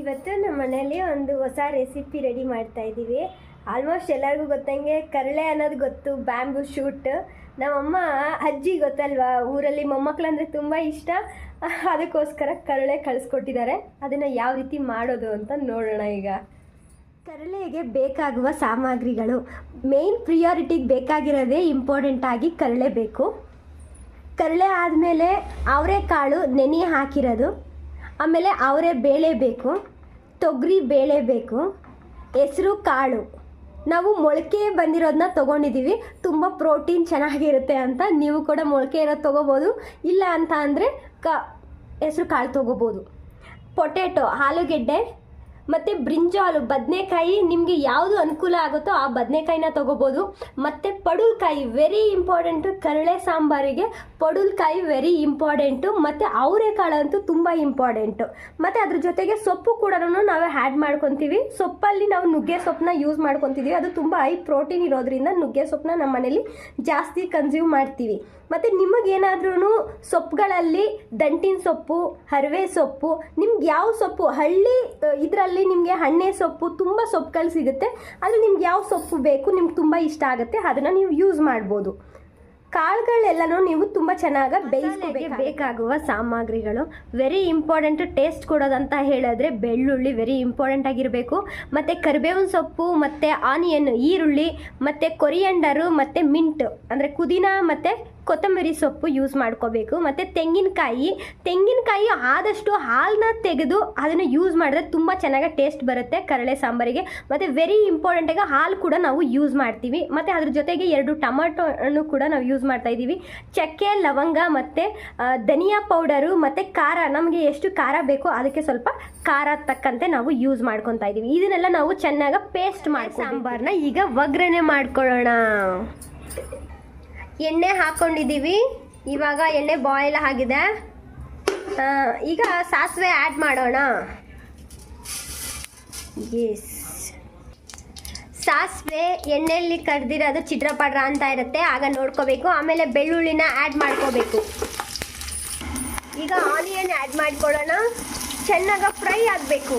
ಇವತ್ತು ನಮ್ಮ ಮನೆಯಲ್ಲಿ ಒಂದು ಹೊಸ ರೆಸಿಪಿ ರೆಡಿ ಮಾಡ್ತಾ ಇದ್ದೀವಿ. ಆಲ್ಮೋಸ್ಟ್ ಎಲ್ಲರಿಗೂ ಗೊತ್ತಂಗೆ ಕರಳೆ ಅನ್ನೋದು ಗೊತ್ತು ಬ್ಯಾಂಬೂ ಶೂಟ್ ನಮ್ಮಮ್ಮ ಅಜ್ಜಿ ಗೊತ್ತಲ್ವಾ, ಊರಲ್ಲಿ ಮೊಮ್ಮಕ್ಕಳಂದ್ರೆ ತುಂಬ ಇಷ್ಟ. ಅದಕ್ಕೋಸ್ಕರ ಕರಳೆ ಕಳಿಸ್ಕೊಟ್ಟಿದ್ದಾರೆ. ಅದನ್ನು ಯಾವ ರೀತಿ ಮಾಡೋದು ಅಂತ ನೋಡೋಣ ಈಗ. ಕರಳೆಗೆ ಬೇಕಾಗುವ ಸಾಮಗ್ರಿಗಳು. ಮೇನ್ ಪ್ರಿಯಾರಿಟಿಗೆ ಬೇಕಾಗಿರೋದೇ ಇಂಪಾರ್ಟೆಂಟ್ ಆಗಿ ಕರಳೆ ಬೇಕು. ಕರಳೆ ಆದಮೇಲೆ ಅವರೆಕಾಳು ನೆನೆ ಹಾಕಿರೋದು. ಆಮೇಲೆ ಅವರೆ ಬೇಳೆ ಬೇಕು, ತೊಗರಿ ಬೇಳೆ ಬೇಕು, ಹೆಸರು ಕಾಳು. ನಾವು ಮೊಳಕೆ ಬಂದಿರೋದನ್ನ ತೊಗೊಂಡಿದ್ದೀವಿ ತುಂಬ ಪ್ರೋಟೀನ್ ಚೆನ್ನಾಗಿರುತ್ತೆ ಅಂತ ನೀವು ಕೂಡ ಮೊಳಕೆ ಇರೋದು ತೊಗೋಬೋದು. ಇಲ್ಲ ಅಂತ ಅಂದರೆ ಕ ಹೆಸರು ಕಾಳು ತೊಗೋಬೋದು. ಪೊಟೆಟೊ ಆಲೂಗೆಡ್ಡೆ ಮತ್ತು ಬ್ರಿಂಜಾಲು, ಬದನೆಕಾಯಿ, ನಿಮಗೆ ಯಾವುದು ಅನುಕೂಲ ಆಗುತ್ತೋ ಆ ಬದನೆಕಾಯಿನ ತೊಗೋಬೋದು. ಮತ್ತು ಪಡುಲ್ಕಾಯಿ ವೆರಿ ಇಂಪಾರ್ಟೆಂಟು ಕರಳೆ ಸಾಂಬಾರಿಗೆ ಪಡುಲ್ಕಾಯಿ ವೆರಿ ಇಂಪಾರ್ಟೆಂಟು ಮತ್ತು ಅವರೆಕಾಳಂತೂ ತುಂಬ ಇಂಪಾರ್ಟೆಂಟು ಮತ್ತು ಅದ್ರ ಜೊತೆಗೆ ಸೊಪ್ಪು ಕೂಡ ನಾವು ಆ್ಯಡ್ ಮಾಡ್ಕೊತೀವಿ. ಸೊಪ್ಪಲ್ಲಿ ನಾವು ನುಗ್ಗೆ ಸೊಪ್ಪನ್ನ ಯೂಸ್ ಮಾಡ್ಕೊತಿದ್ದೀವಿ ಅದು ತುಂಬ ಹೈ ಪ್ರೋಟೀನ್ ಇರೋದ್ರಿಂದ ನುಗ್ಗೆ ಸೊಪ್ಪನ್ನ ನಮ್ಮ ಮನೇಲಿ ಜಾಸ್ತಿ ಕನ್ಸ್ಯೂಮ್ ಮಾಡ್ತೀವಿ. ಮತ್ತು ನಿಮಗೇನಾದ್ರೂ ಸೊಪ್ಪುಗಳಲ್ಲಿ ದಂಟಿನ ಸೊಪ್ಪು, ಹರವೆ ಸೊಪ್ಪು, ನಿಮ್ಗೆ ಯಾವ ಸೊಪ್ಪು ಹಳ್ಳಿ ಇದರಲ್ಲಿ ನಿಮಗೆ ಹಣ್ಣೆ ಸೊಪ್ಪು ತುಂಬ ಸೊಪ್ಪುಗಳು ಸಿಗುತ್ತೆ. ಅಲ್ಲಿ ನಿಮ್ಗೆ ಯಾವ ಸೊಪ್ಪು ಬೇಕು ನಿಮ್ಗೆ ತುಂಬ ಇಷ್ಟ ಆಗುತ್ತೆ ಅದನ್ನು ನೀವು ಯೂಸ್ ಮಾಡ್ಬೋದು. ಕಾಳುಗಳೆಲ್ಲನೂ ನೀವು ತುಂಬ ಚೆನ್ನಾಗಿ ಬೇಯಿಸ್ಕೋಬೇಕು ಬೇಕಾಗುವ ಸಾಮಗ್ರಿಗಳು ವೆರಿ ಇಂಪಾರ್ಟೆಂಟ್ ಟೇಸ್ಟ್ ಕೊಡೋದಂತ ಹೇಳಿದ್ರೆ ಬೆಳ್ಳುಳ್ಳಿ ವೆರಿ ಇಂಪಾರ್ಟೆಂಟ್ ಆಗಿರಬೇಕು. ಮತ್ತು ಕರಿಬೇವಿನ ಸೊಪ್ಪು ಮತ್ತು ಆನಿಯನ್ ಈರುಳ್ಳಿ ಮತ್ತು ಕೊರಿಯಂಡರು ಮತ್ತು ಮಿಂಟ್ ಅಂದರೆ ಪುದೀನ ಮತ್ತು ಕೊತ್ತಂಬರಿ ಸೊಪ್ಪು ಯೂಸ್ ಮಾಡ್ಕೋಬೇಕು. ಮತ್ತು ತೆಂಗಿನಕಾಯಿ ತೆಂಗಿನಕಾಯಿ ಆದಷ್ಟು ಹಾಲನ್ನ ತೆಗೆದು ಅದನ್ನು ಯೂಸ್ ಮಾಡಿದ್ರೆ ತುಂಬ ಚೆನ್ನಾಗಿ ಟೇಸ್ಟ್ ಬರುತ್ತೆ ಕರಳೆ ಸಾಂಬಾರಿಗೆ. ಮತ್ತು ವೆರಿ ಇಂಪಾರ್ಟೆಂಟಾಗಿ ಹಾಲು ಕೂಡ ನಾವು ಯೂಸ್ ಮಾಡ್ತೀವಿ. ಮತ್ತು ಅದ್ರ ಜೊತೆಗೆ ಎರಡು ಟೊಮಾಟೊ ಹಣ್ಣು ಕೂಡ ನಾವು ಯೂಸ್ ಮಾಡ್ತಾ ಇದ್ದೀವಿ. ಚಕ್ಕೆ ಲವಂಗ ಮತ್ತು ಧನಿಯಾ ಪೌಡರು ಮತ್ತು ಖಾರ. ನಮಗೆ ಎಷ್ಟು ಖಾರ ಬೇಕೋ ಅದಕ್ಕೆ ಸ್ವಲ್ಪ ಖಾರ ತಕ್ಕಂತೆ ನಾವು ಯೂಸ್ ಮಾಡ್ಕೊತಾ ಇದ್ದೀವಿ. ಇದನ್ನೆಲ್ಲ ನಾವು ಚೆನ್ನಾಗಿ ಪೇಸ್ಟ್ ಮಾಡಿ ಸಾಂಬಾರನ್ನ ಈಗ ಒಗ್ಗರಣೆ ಮಾಡ್ಕೊಳ್ಳೋಣ. ಎಣ್ಣೆ ಹಾಕ್ಕೊಂಡಿದ್ದೀವಿ ಇವಾಗ ಎಣ್ಣೆ ಬಾಯ್ಲ್ ಆಗಿದೆ. ಈಗ ಸಾಸಿವೆ ಆ್ಯಡ್ ಮಾಡೋಣ. ಎಸ್ ಸಾಸಿವೆ ಎಣ್ಣೆಯಲ್ಲಿ ಕಡ್ದಿರೋದು ಚಿಟ್ರಪಡ್ರ ಅಂತ ಇರುತ್ತೆ. ಆಗ ನೋಡ್ಕೋಬೇಕು. ಆಮೇಲೆ ಬೆಳ್ಳುಳ್ಳಿನ ಆ್ಯಡ್ ಮಾಡ್ಕೋಬೇಕು. ಈಗ ಆನಿಯನ್ ಆ್ಯಡ್ ಮಾಡ್ಕೊಳ್ಳೋಣ. ಚೆನ್ನಾಗಿ ಫ್ರೈ ಆಗಬೇಕು.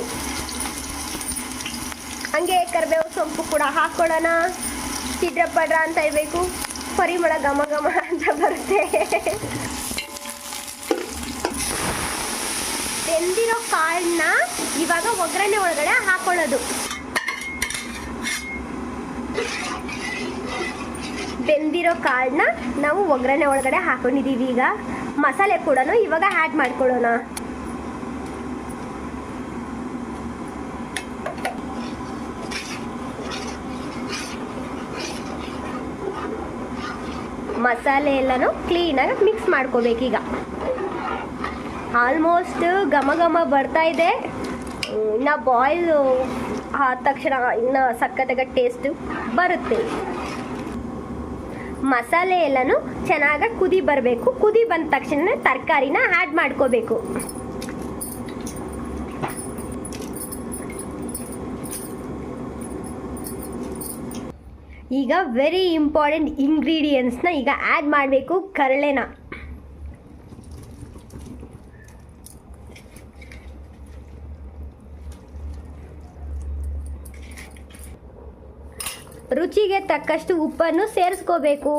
ಹಂಗೆ ಕರಿಬೇವು ಸೊಪ್ಪು ಕೂಡ ಹಾಕ್ಕೊಳ್ಳೋಣ ಚಿಟ್ರಪಡ್ರ ಅಂತ ಇರಬೇಕು. ಪರಿಮಳ ಘಮ ಘಮ ಅಂತ ಬರುತ್ತೆ. ಬೆಂದಿರೋ ಕಾಳನ್ನ ಇವಾಗ ಒಗ್ಗರಣೆ ಒಳಗಡೆ ಹಾಕೊಳ್ಳೋದು. ಬೆಂದಿರೋ ಕಾಳನ್ನ ನಾವು ಒಗ್ಗರಣೆ ಒಳಗಡೆ ಹಾಕೊಂಡಿದ್ದೀವಿ ಈಗ. ಮಸಾಲೆ ಕೂಡ ಇವಾಗ ಆ್ಯಡ್ ಮಾಡ್ಕೊಳ್ಳೋಣ. ಮಸಾಲೆ ಎಲ್ಲನೂ ಕ್ಲೀನಾಗಿ ಮಿಕ್ಸ್ ಮಾಡ್ಕೋಬೇಕೀಗ ಆಲ್ಮೋಸ್ಟ್ ಘಮ ಘಮ ಬರ್ತಾ ಇದೆ. ಇನ್ನು ಬಾಯ್ಲ್ ಆದ ತಕ್ಷಣ ಇನ್ನು ಸಕ್ಕತ್ತಾಗ ಟೇಸ್ಟ್ ಬರುತ್ತೆ. ಮಸಾಲೆ ಎಲ್ಲಾನು ಚೆನ್ನಾಗಿ ಕುದಿ ಬರಬೇಕು. ಕುದಿ ಬಂದ ತಕ್ಷಣ ತರಕಾರಿನ ಆ್ಯಡ್ ಮಾಡ್ಕೋಬೇಕು. ಈಗ ವೆರಿ ಇಂಪಾರ್ಟೆಂಟ್ ಇಂಗ್ರೀಡಿಯೆಂಟ್ಸ್ನ ಈಗ ಆ್ಯಡ್ ಮಾಡಬೇಕು ಕರಳೆನ. ರುಚಿಗೆ ತಕ್ಕಷ್ಟು ಉಪ್ಪನ್ನು ಸೇರಿಸ್ಕೋಬೇಕು.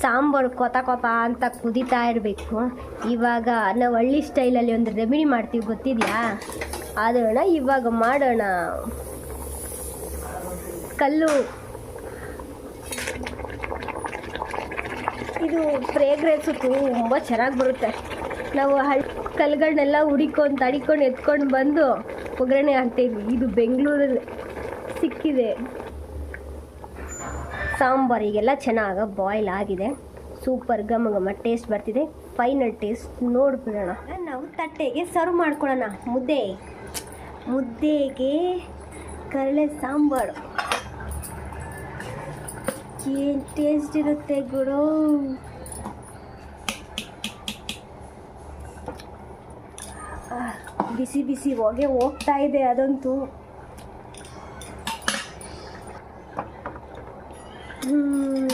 ಸಾಂಬಾರು ಕೊತ ಕೊತ ಅಂತ ಕುದೀತಾ ಇರಬೇಕು. ಇವಾಗ ನಾವು ಹಳ್ಳಿ ಸ್ಟೈಲಲ್ಲಿ ಒಂದು ರೆಮಿಡಿ ಮಾಡ್ತೀವಿ ಗೊತ್ತಿದೆಯಾ? ಅದನ್ನ ಇವಾಗ ಮಾಡೋಣ. ಕಲ್ಲು ಇದು ಫ್ರೇಗ್ರೆನ್ಸು ತುಂಬ ಚೆನ್ನಾಗಿ ಬರುತ್ತೆ. ನಾವು ಹಳ್ಳಿ ಕಲ್ಗಳನ್ನೆಲ್ಲ ಹುಡಿಕೊಂಡು ತಡಿಕೊಂಡು, ಎತ್ಕೊಂಡು ಬಂದು ಒಗ್ಗರಣೆ ಹಾಕ್ತೀವಿ ಇದು ಬೆಂಗಳೂರಲ್ಲಿ ಸಿಕ್ಕಿದೆ. ಸಾಂಬಾರಿಗೆಲ್ಲ ಚೆನ್ನಾಗಿ ಬಾಯ್ಲ್ ಆಗಿದೆ. ಸೂಪರ್ ಘಮ ಘಮ ಟೇಸ್ಟ್ ಬರ್ತಿದೆ. ಫೈನಲ್ ಟೇಸ್ಟ್ ನೋಡ್ಬಿಡೋಣ. ನಾವು ತಟ್ಟೆಗೆ ಸರ್ವ್ ಮಾಡ್ಕೊಳ್ಳೋಣ. ಮುದ್ದೆ. ಮುದ್ದೆಗೆ ಕರಳೆ ಸಾಂಬಾರು. ಏನು ಟೇಸ್ಟ್ ಇರುತ್ತೆ ಗುರು ಆಹ್, ಬಿಸಿ ಬಿಸಿ ಹೊಗೆ ಹೋಗ್ತಾ ಇದೆ ಅದಂತೂ ಹ್ಮ್.